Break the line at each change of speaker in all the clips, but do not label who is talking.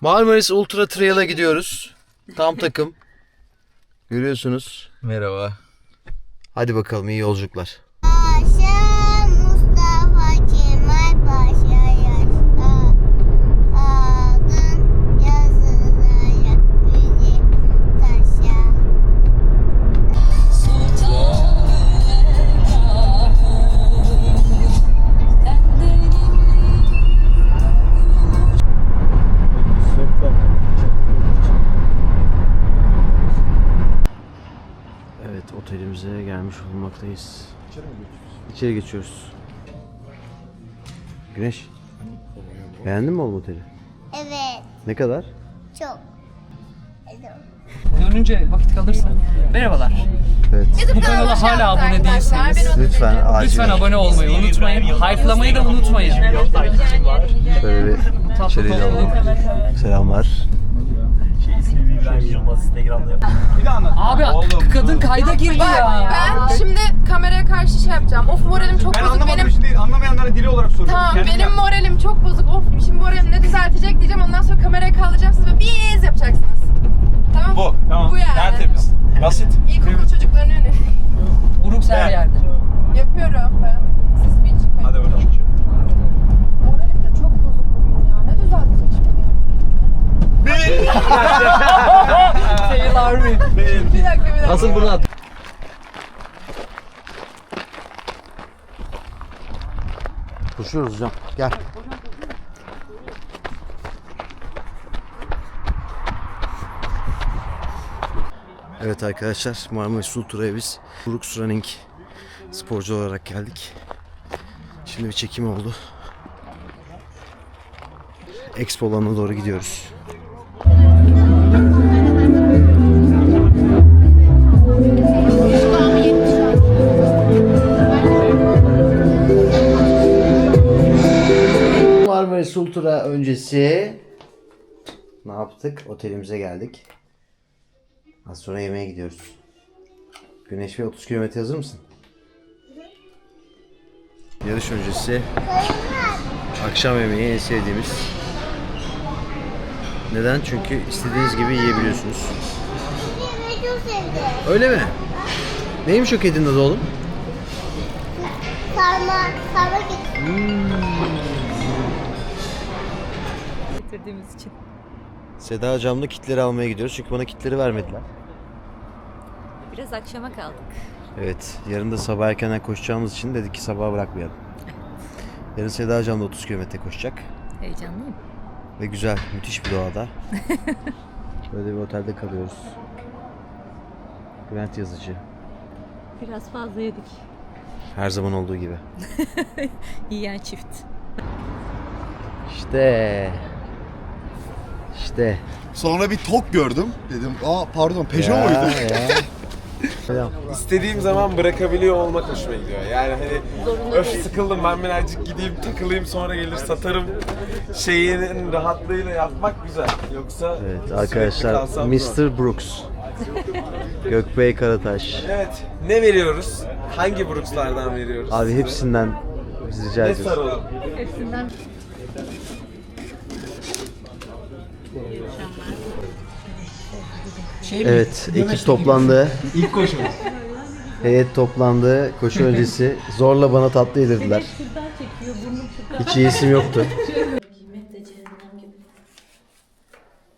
Marmaris Ultra Trail'a gidiyoruz. Tam takım. Görüyorsunuz.
Merhaba.
Hadi bakalım iyi yolculuklar. Evet otelimize gelmiş bulunmaktayız. İçeri geçiyoruz. Güneş. Beğendin mi oğlum oteli?
Evet,
Ne kadar?
çok.
Dönünce vakit kalırsa. Merhabalar.
Evet.
Bu kanala hala abone değilseniz
Lütfen acil.
lütfen abone olmayı unutmayın. Hype'lamayı da unutmayın.
Şöyle bir içeri alalım. Selamlar.
Abi kadın kayda girdi ya.
Ben şimdi kameraya karşı şey yapacağım. Of moralim çok
Ben
bozuk
anlamadım
benim.
işte anlamayanlara dili olarak soruyorum.
Tamam
Kendim
benim
yaptım.
moralim çok bozuk. Of şimdi moralim ne düzeltecek diyeceğim. Ondan sonra kamerayı kaldıracağım siz böyle biz yapacaksınız. Tamam
Bu tamam.
Bu yani.
Tertemiz. Basit.
İlkokul çocuklarına öneri.
Uruk her yerde.
Yapıyorum ben. Siz bir çıkmayın.
Hadi bakalım.
Moralim de çok bozuk bugün ya. Ne düzeltecek şimdi benim moralimi?
Fail Army.
Bir dakika bir dakika.
Asıl bunu at. Koşuyoruz hocam. Gel. Evet arkadaşlar Marmaris Ultra'ya biz Brooks Running sporcu olarak geldik. Şimdi bir çekim oldu. Expo alanına doğru gidiyoruz. Marmaris Ultra öncesi ne yaptık? Otelimize geldik. Az sonra yemeğe gidiyoruz. Güneş ve 30 kilometre hazır mısın? Yarış öncesi akşam yemeği en sevdiğimiz. Neden? Çünkü istediğiniz gibi yiyebiliyorsunuz. Öyle mi? Neymiş o kedinin adı oğlum?
Sarma, sarma
getirdiğimiz için.
Seda camlı kitleri almaya gidiyoruz çünkü bana kitleri vermediler.
Biraz akşama kaldık.
Evet, yarın da sabah erkenden koşacağımız için dedik ki sabaha bırakmayalım. Yarın Seda Cam'da 30 kilometre koşacak.
Heyecanlıyım.
Ve güzel, müthiş bir doğada. Böyle bir otelde kalıyoruz. Bülent Yazıcı.
Biraz fazla yedik.
Her zaman olduğu gibi.
Yiyen çift.
İşte. İşte.
Sonra bir tok gördüm. Dedim aa pardon Peugeot muydu?
ya. Selam.
İstediğim zaman bırakabiliyor olmak hoşuma gidiyor. Yani hani öf sıkıldım ben birazcık gideyim takılayım sonra gelir satarım şeyinin rahatlığıyla yapmak güzel. Yoksa
Evet
sürekli
arkadaşlar
kalsam zor.
Mr. Brooks. Gökbey Karataş.
Evet. Ne veriyoruz? Hangi Brooks'lardan veriyoruz?
Abi hepsinden biz rica
ne
ediyoruz.
saralım?
Şey mi?
Evet, ekip toplandı. İlk koşu. Heyet toplandı. Koşu öncesi zorla bana tatlı yedirdiler. Hiç yiyesim yoktu.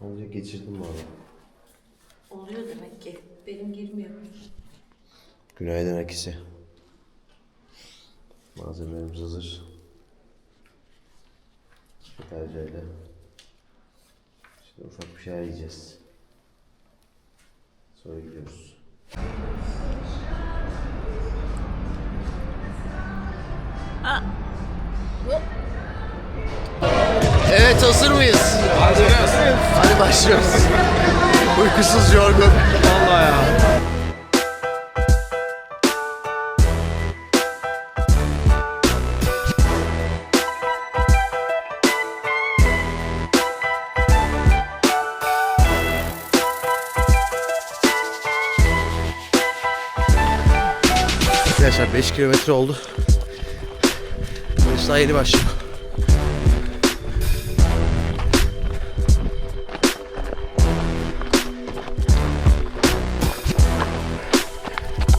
Önce geçirdim bu arada.
Oluyor demek ki. Benim girmiyor.
Günaydın herkese. Malzemelerimiz hazır. Deterjanla. Şimdi ufak bir şeyler yiyeceğiz. Sonra gidiyoruz. Evet hazır mıyız? Hazırız. Hadi başlıyoruz. Uykusuz yorgun. Vallahi ya. kilometre oldu. Yarış daha yeni başlıyor.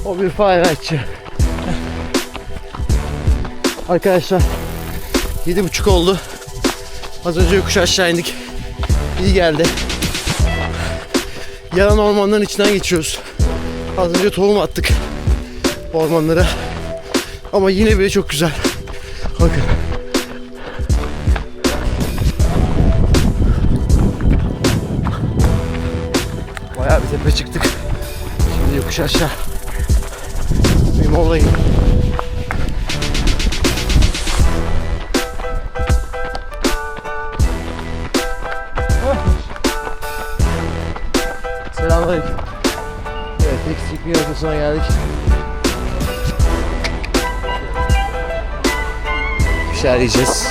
O bir fayraççı. Arkadaşlar yedi buçuk oldu. Az önce yokuş aşağı indik. İyi geldi. Yalan ormanların içinden geçiyoruz. Az önce tohum attık ormanlara. Ama yine bile çok güzel. Bakın. Bayağı bir tepe çıktık. Şimdi yokuş aşağı. Bir molayım. Selamünaleyküm. Evet, eksik bir noktasına geldik. Şeyler yiyeceğiz.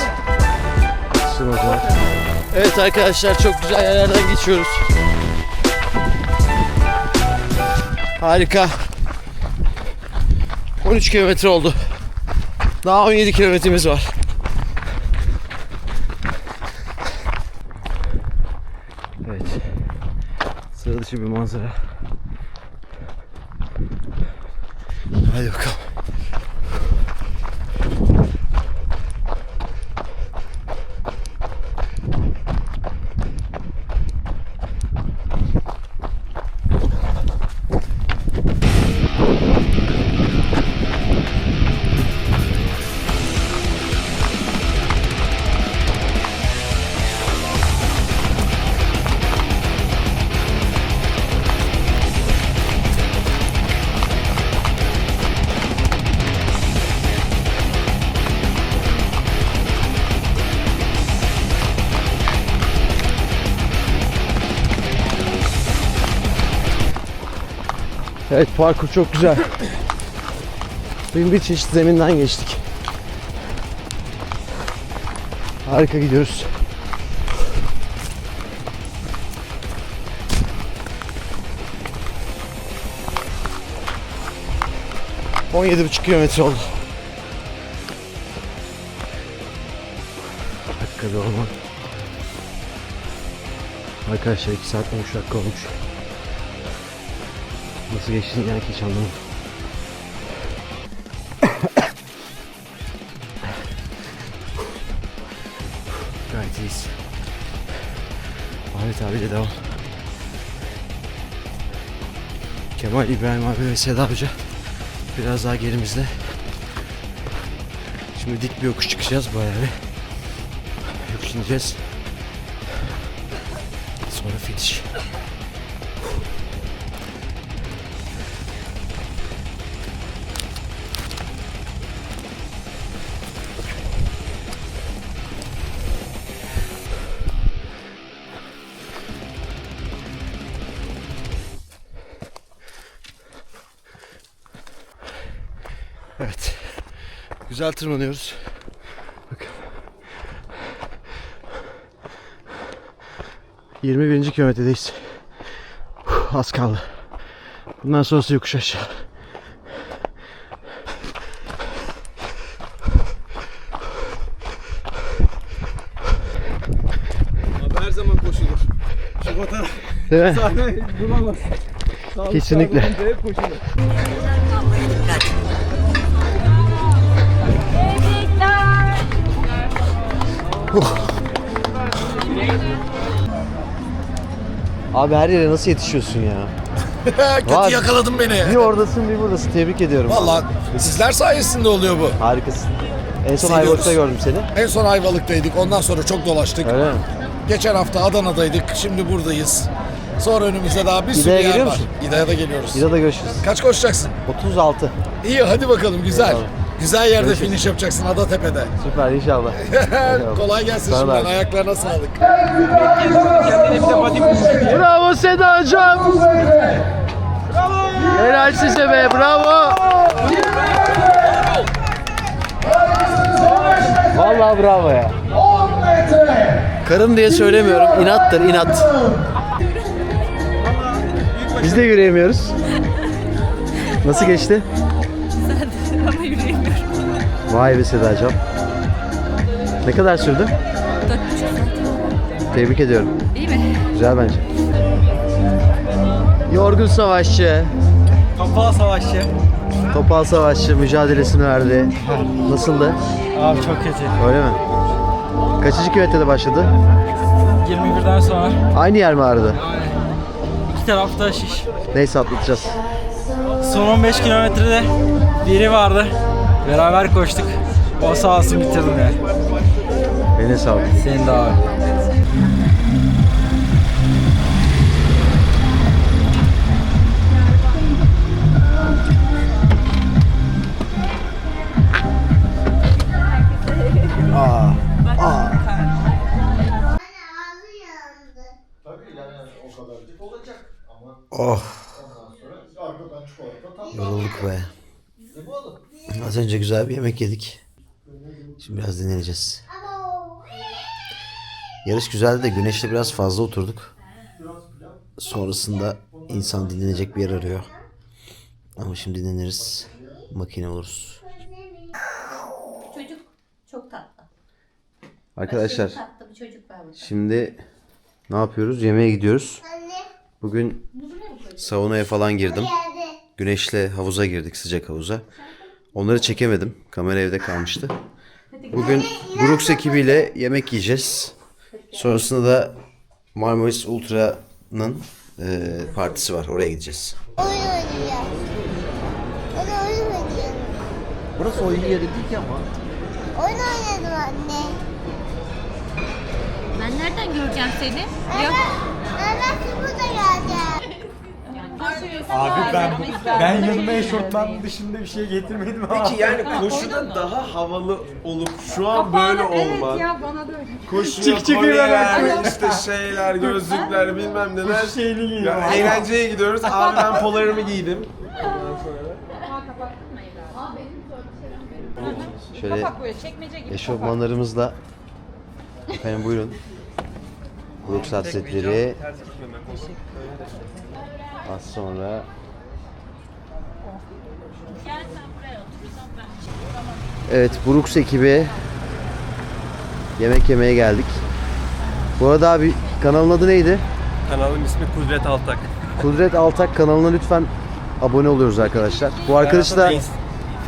Evet arkadaşlar çok güzel yerlerden geçiyoruz. Harika. 13 kilometre oldu. Daha 17 kilometremiz var. Evet. Sıra dışı bir manzara. Hadi bakalım. Evet parkur çok güzel. Bin bir çeşit zeminden geçtik. Harika gidiyoruz. On yedi buçuk kilometre oldu. Dakikada olma. Arkadaşlar 2 saat 13 dakika olmuş. Nasıl geçtiğini yani hiç anlamadım. Gayet iyiyiz. Ahmet abiyle devam. Kemal İbrahim abi ve Seda Hoca biraz daha gerimizde. Şimdi dik bir yokuş çıkacağız bayağı bir. Yokuş ineceğiz. Sonra finish. Güzel tırmanıyoruz. Bakın. 21. kilometredeyiz. Az kaldı. Bundan sonrası yokuş aşağı.
Abi her zaman koşulur. Şu fotoğraf
Değil mi?
sahne bulamaz.
Kesinlikle.
sağlık
Abi her yere nasıl yetişiyorsun ya?
Kötü
Var.
yakaladın beni.
Bir oradasın bir buradasın. Tebrik ediyorum.
Valla sizler sayesinde oluyor bu.
Harikasın. En son
Seviyoruz.
Ayvalık'ta gördüm seni.
En son Ayvalık'taydık. Ondan sonra çok dolaştık.
Öyle mi?
Geçen hafta Adana'daydık. Şimdi buradayız. Sonra önümüzde daha bir sürü
İda'ya
yer
geliyor
var.
musun?
İda'ya da geliyoruz.
De görüşürüz.
Kaç koşacaksın?
36.
İyi hadi bakalım güzel.
Eyvallah.
Güzel yerde
Görüşürüz.
finish yapacaksın Adatepe'de.
Süper inşallah.
Kolay gelsin
Sana
şimdiden. Ayaklarına sağlık.
Bravo Seda hocam. Helal size be bravo. Vallahi bravo ya. Karım diye söylemiyorum. İnattır inat. Biz de yürüyemiyoruz. Nasıl geçti? Vay be Sedacığım. Ne kadar sürdü? Tebrik ediyorum.
İyi mi?
Güzel bence. Yorgun savaşçı.
Kapalı savaşçı.
Topal Savaşçı mücadelesini verdi. Nasıldı?
Abi çok kötü.
Öyle mi? Kaçıncı kilometrede başladı?
21'den sonra
Aynı yer mi ağrıdı?
iki tarafta şiş.
Neyse atlatacağız.
Son 15 kilometrede biri vardı. Beraber koştuk. O sağ olsun bitirdim yani.
Eline sağlık.
Senin de abi.
Oh. Yorulduk be. Az önce güzel bir yemek yedik. Şimdi biraz dinleneceğiz. Yarış güzeldi de güneşte biraz fazla oturduk. Sonrasında insan dinlenecek bir yer arıyor. Ama şimdi dinleniriz. Makine oluruz.
Çocuk çok tatlı.
Arkadaşlar
Tatlı bir çocuk var burada.
şimdi ne yapıyoruz? Yemeğe gidiyoruz. Bugün saunaya falan girdim. Güneşle havuza girdik sıcak havuza. Onları çekemedim. Kamera evde kalmıştı. Bugün Brooks ekibiyle yemek yiyeceğiz. Sonrasında da Marmaris Ultra'nın e, partisi var. Oraya gideceğiz.
Oyun oynayalım.
Burası oyun yeri değil ki ama.
Oyun oynadım anne.
Ben nereden göreceğim seni?
Anne, anne burada geleceğim.
Abi ben ben yanıma eşortman dışında bir şey getirmedim abi.
Peki yani koşuda daha havalı olup şu an böyle olman.
Evet ya bana da öyle.
Koşuya
Çık çık
kolyeler, işte şeyler, gözlükler bilmem neler.
şeyini giyiyor.
Ya, eğlenceye gidiyoruz. Abi ben polarımı giydim.
Şöyle eşofmanlarımızla efendim buyurun. Brooks atletleri. Az sonra Evet Brooks ekibi yemek yemeye geldik. Bu arada abi kanalın adı neydi?
Kanalın ismi Kudret Altak.
Kudret Altak kanalına lütfen abone oluyoruz arkadaşlar. Bu arkadaş da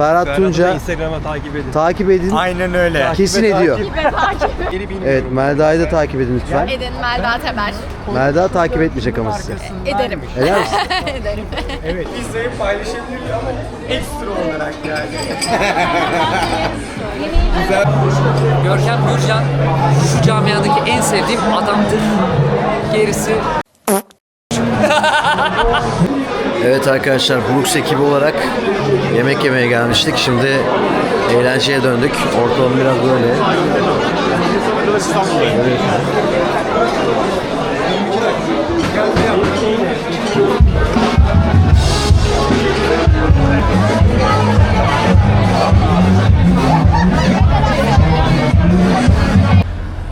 Ferhat Tunca
Instagram'a takip edin.
takip edin.
Aynen öyle.
Kesin ediyor. Evet Melda'yı da takip edin lütfen.
Edin Melda Teber.
Melda takip etmeyecek ama size.
Ederim.
Eder misin?
Ederim.
İzleyip paylaşabilir ama ekstra olarak yani.
Görkem Gürcan şu camiadaki en sevdiğim adamdır. Gerisi
Evet arkadaşlar Brooks ekibi olarak yemek yemeye gelmiştik. Şimdi eğlenceye döndük. Ortalım biraz böyle. Evet.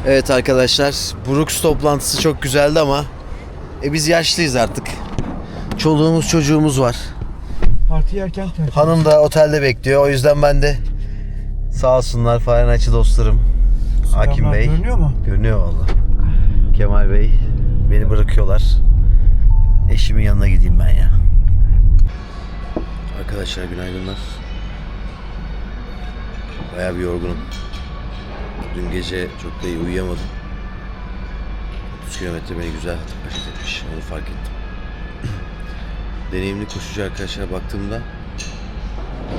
Evet arkadaşlar Brooks toplantısı çok güzeldi ama e biz yaşlıyız artık. Çoluğumuz çocuğumuz var.
Parti yerken terk.
Hanım da otelde bekliyor. O yüzden ben de sağ olsunlar Fahrenheit'çi dostlarım. Hakim Bey.
Görünüyor mu?
Görünüyor valla. Kemal Bey beni bırakıyorlar. Eşimin yanına gideyim ben ya. Arkadaşlar günaydınlar. Bayağı bir yorgunum. Dün gece çok da iyi uyuyamadım. 30 kilometre beni güzel hareket etmiş. Onu fark ettim. Deneyimli koşucu arkadaşlara baktığımda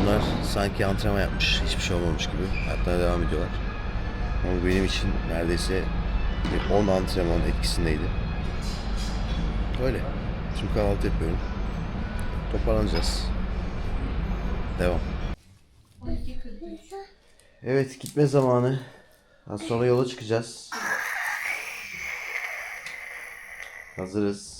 onlar sanki antrenman yapmış, hiçbir şey olmamış gibi hatta devam ediyorlar. Ama benim için neredeyse bir 10 antrenman etkisindeydi. Öyle. Şimdi kahvaltı yapıyorum. Toparlanacağız. Devam. Evet gitme zamanı. Az sonra yola çıkacağız. Hazırız.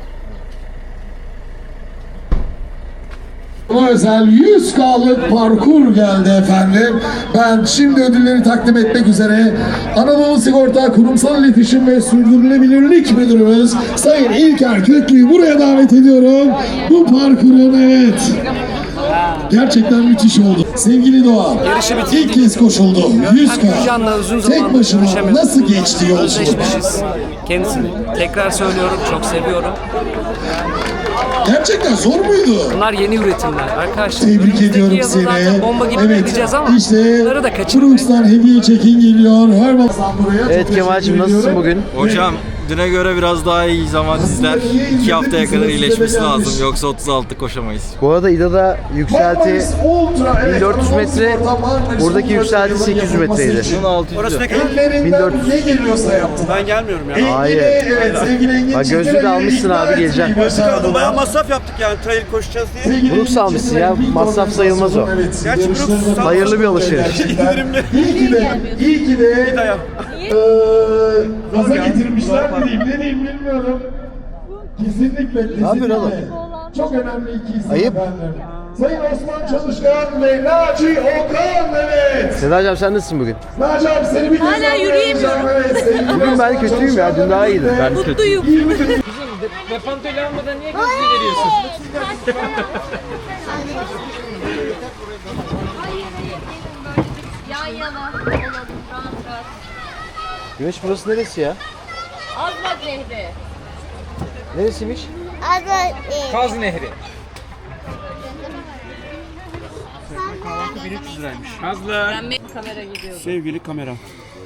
Buna özel 100K'lık parkur geldi efendim. Ben şimdi ödülleri takdim etmek üzere Anadolu Sigorta Kurumsal İletişim ve Sürdürülebilirlik Müdürümüz Sayın İlker Köklü'yü buraya davet ediyorum. Bu parkurun evet Gerçekten müthiş oldu. Sevgili Doğa, ilk kez koşuldu. 100
Gürcan'la uzun
Tek
zamandır
başına nasıl geçti yolculuk?
Kendisini tekrar söylüyorum çok seviyorum.
Gerçekten zor muydu?
Bunlar yeni üretimler arkadaşlar.
Tebrik ediyorum
yazı
seni.
zaten bomba gibi
evet,
ama
işte
bunları da kaçırmayın.
Brooks'tan hediye çekin geliyor. Her buraya
Evet
çok
Kemal'cim nasılsın bugün?
Hocam düne göre biraz daha iyi zaman izler. 2 haftaya kadar iyileşmesi lazım. Yoksa 36 koşamayız.
Bu arada İda'da yükselti
Marmaris Ultra, evet,
1400 metre, buradaki yükselti
yılın
800
yapılması
metreydi.
Orası ne
Ellerinden
1400.
ne geliyorsa yaptı.
Ben gelmiyorum ya.
Engin,
Hayır.
Evet, sevgili Engin
Bak gözlüğü de almışsın abi,
başardılar.
Bayağı masraf yaptık yani trail koşacağız diye.
Brooks almışsın ya, masraf sayılmaz o.
Gerçi Brooks
Hayırlı bir alışveriş.
İyi ki de, iyi ki de eee gaza getirmişler mi diyeyim, ne diyeyim bilmiyorum. Kesinlikle, kesinlikle. Çok önemli iki isim
Ayıp.
efendim. Sayın Osman Çalışkan ve Naci Okan, evet.
Sedacığım sen nasılsın bugün?
Naci abi seni bir kez
Hala yürüyemiyorum.
Evet, sevgili
Bugün ben
Osman
kötüyüm ya, dün daha iyiydim. Ben
Mutluyum.
Defantölü almadan niye gözlüğü veriyorsun?
Yan yana olalım rahat rahat.
Güneş burası neresi ya?
Azmak Nehri.
Neresiymiş?
Adı e,
Kaz Nehri.
Kamera gidiyor.
Sevgili kamera.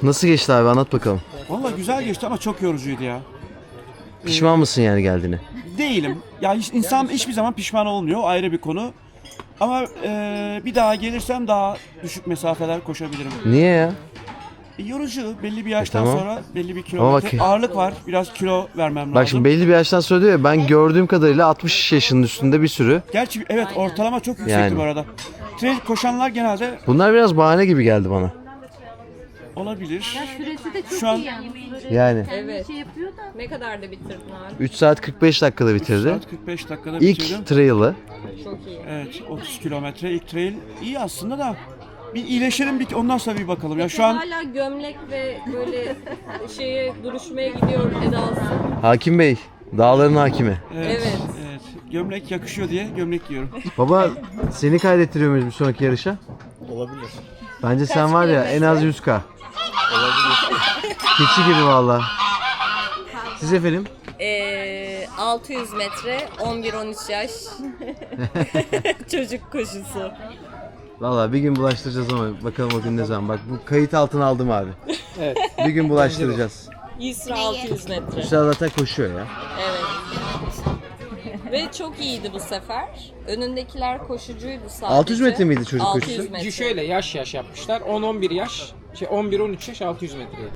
Nasıl geçti abi anlat bakalım.
Valla güzel geçti ama çok yorucuydu ya.
Pişman mısın yani geldiğine?
Değilim. Ya hiç, insan hiçbir zaman pişman olmuyor. O ayrı bir konu. Ama e, bir daha gelirsem daha düşük mesafeler koşabilirim.
Niye ya?
E, yorucu. Belli bir yaştan
tamam.
sonra belli bir kilometre.
bak-
Ağırlık var. Biraz kilo vermem lazım.
Bak şimdi belli bir yaştan sonra diyor ya ben gördüğüm kadarıyla 60 yaşının üstünde bir sürü.
Gerçi evet ortalama çok yüksekti
Yani.
bu arada. Trail koşanlar genelde
Bunlar biraz bahane gibi geldi bana.
olabilir.
Süresi de çok
Şu an
iyi yani.
Yani
Evet. Şey yapıyor da. Ne kadar da bitirdin abi?
3 saat 45 dakikada bitirdi.
saat 45 dakikada bitirdim.
İlk trail'ı.
Çok iyi.
Evet 30 kilometre ilk trail iyi aslında da bir iyileşelim bir ondan sonra bir bakalım. Ya şu an
hala gömlek ve böyle şeye duruşmaya gidiyor edası.
Hakim Bey, dağların hakimi.
Evet,
Evet. Gömlek yakışıyor diye gömlek giyiyorum.
Baba seni kaydettiriyor muyuz bir sonraki yarışa?
Olabilir.
Bence sen var ya en az 100k. Keçi gibi valla. Siz efendim?
Ee, 600 metre 11-13 yaş çocuk koşusu.
Valla bir gün bulaştıracağız ama bakalım o gün ne zaman. Bak bu kayıt altına aldım abi. Evet. Bir gün bulaştıracağız.
Yusra 600 metre.
Şu an zaten koşuyor ya.
Evet. Ve çok iyiydi bu sefer. Önündekiler koşucuydu sadece.
600 metre miydi çocuk
600
koşusu?
metre.
Şöyle yaş yaş yapmışlar. 10-11 yaş, şey 11-13 yaş 600 metre.